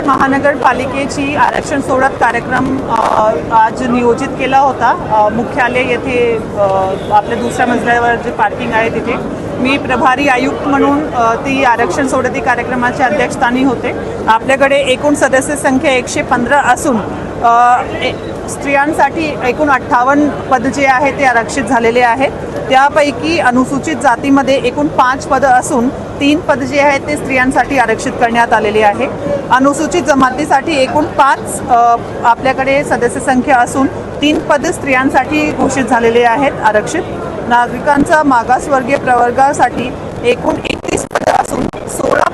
कराड महानगरपालिकेची आरक्षण सोडत कार्यक्रम आज नियोजित केला होता. मुख्यालय येथे आपल्या दुसऱ्या मजल्यावर जे पार्किंग आहे तिथे. मी प्रभारी आयुक्त म्हणून ती आरक्षण सोडती कार्यक्रमाच्या अध्यक्षस्थानी होते. आपल्याकडे एकूण सदस्य संख्या एकशे पंधरा असून स्त्रियांसाठी एकूण अठ्ठावन्न पद जे आहे ते आरक्षित झालेले आहेत. त्यापैकी अनुसूचित जातीमध्ये एकूण पाच पदं असून तीन पद जे आहेत ते स्त्रियांसाठी आरक्षित करण्यात आलेले आहे. अनुसूचित जमातीसाठी एकूण पाच आपल्याकडे सदस्य संख्या असून तीन पद स्त्रियांसाठी घोषित झालेले आहेत आरक्षित. नागरिकांचा मागासवर्गीय प्रवर्गासाठी एकूण एकतीस पद असून सोळा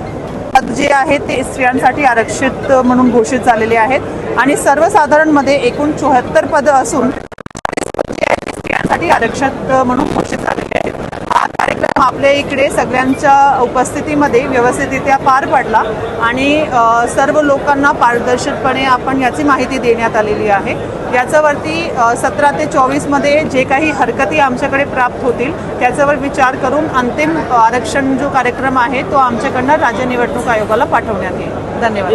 पद जे आहेत ते स्त्रियांसाठी आरक्षित म्हणून घोषित झालेले आहेत. आणि सर्वसाधारणमध्ये एकूण चोहत्तर पदं असून स्त्रियांसाठी आरक्षित म्हणून घोषित झालेले आहेत. कार्यक्रम आपल्या इकडे सगळ्यांच्या उपस्थितीमध्ये व्यवस्थितरित्या पार पडला आणि सर्व लोकांना पारदर्शकपणे आपण याची माहिती देण्यात आलेली आहे याच्यावरती सतरा ते चोवीसमध्ये जे काही हरकती आमच्याकडे प्राप्त होतील त्याच्यावर विचार करून अंतिम आरक्षण जो कार्यक्रम आहे तो आमच्याकडनं राज्य निवडणूक आयोगाला पाठवण्यात येईल धन्यवाद